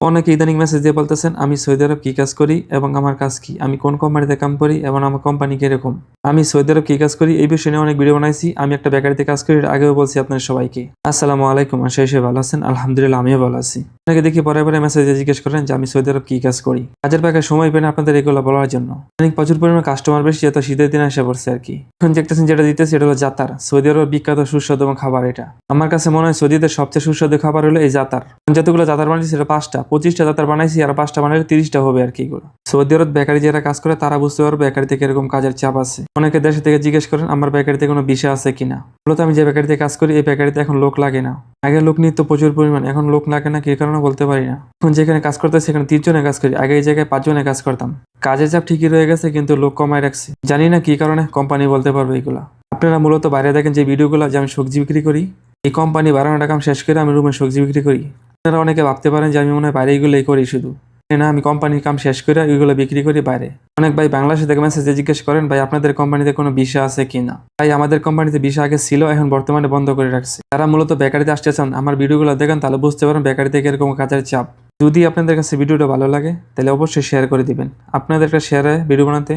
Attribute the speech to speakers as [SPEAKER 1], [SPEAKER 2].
[SPEAKER 1] অনেকে ইদানিং মেসেজ দিয়ে বলতেছেন, আমি সৌদি আরব কি কাজ করি এবং আমার কাজ কি? আমি কোন কোম্পানিতে কাম করি এবং আমার কোম্পানি কীরকম? আমি সৌদি আরব কি কাজ করি? এই বিষয়ে নিয়ে অনেক ভিডিও বানাইছি। আমি একটা বেকারিতে কাজ করি আগেও বলছি আপনার সবাইকে। আসসালামু আলাইকুম, আশা হিসেবে ভালো আছেন। আলহামদুলিল্লাহ, আমিও ভালো আছি। অনেকে দেখি পরে পরে মেসেজে জিজ্ঞেস করেন যে, আমি সৌদি আরব কি কাজ করি? কাজের পাকে সময় পেন আপনাদের এগুলো বলার জন্য। অনেক প্রচুর পরিমাণে কাস্টমার বেশি যেহেতু শীতের দিন এসে পড়ছে আর কি। এখন দেখতেছেন যেটা দিতেছে, এটা হলো জাতার। সৌদি আরবের বিখ্যাত সুস্বাদু খাবার এটা। আমার কাছে মনে হয় সৌদিতে সবচেয়ে সুস্বাদু খাবার হলো এই জাতার। যতগুলো জাতার বানাইছি সেটা পাঁচটা। পঁচিশটা জাতার বানাইছি আর পাঁচটা বানাইলে তিরিশটা হবে আর কি এগুলো। সৌদি আরব বেকারি যারা কাজ করে, তারা বুঝতে পারবে বেকারিতে কীরকম কাজের চাপ আছে। অনেকে দেশে থেকে জিজ্ঞেস করেন, আমার বেকারিতে কোনো বিষয় আছে কিনা মূলত আমি যে বেকারিতে কাজ করি, এই বেকারিতে এখন লোক লাগে না। আগে লোক নিত প্রচুর পরিমাণ, এখন লোক লাগে না, কি কারণে বলতে পারি না। এখন যেখানে কাজ করতে সেখানে তিনজনে কাজ করি, আগে এই জায়গায় পাঁচজনে কাজ করতাম। কাজের চাপ ঠিকই রয়ে গেছে, কিন্তু লোক কমায় রাখছে। জানি না কি কারণে কোম্পানি বলতে পারবে এগুলা। আপনারা মূলত বাইরে দেখেন যে ভিডিওগুলো, যে আমি সবজি বিক্রি করি। এই কোম্পানি বারো টাকা শেষ করে আমি রুমে সবজি বিক্রি করি। আপনারা অনেকে ভাবতে পারেন যে আমি মনে হয় বাইরে এগুলোই করি শুধু। না আমি কোম্পানির কাম শেষ করে এগুলো বিক্রি করি বাইরে। অনেক ভাই বাংলাদেশে থেকে মেসেজে জিজ্ঞেস করেন, ভাই, আপনাদের কোম্পানিতে কোনো বিষয় আছে কি না ভাই, আমাদের কোম্পানিতে বিষয় আগে ছিল, এখন বর্তমানে বন্ধ করে রাখছে। যারা মূলত বেকারিতে আসতে চান, আমার ভিডিওগুলো দেখেন, তাহলে বুঝতে পারেন বেকারিতে এরকম কাজের চাপ। যদি আপনাদের কাছে ভিডিওটা ভালো লাগে, তাহলে অবশ্যই শেয়ার করে দিবেন। আপনাদের একটা শেয়ারে ভিডিও বানাতে।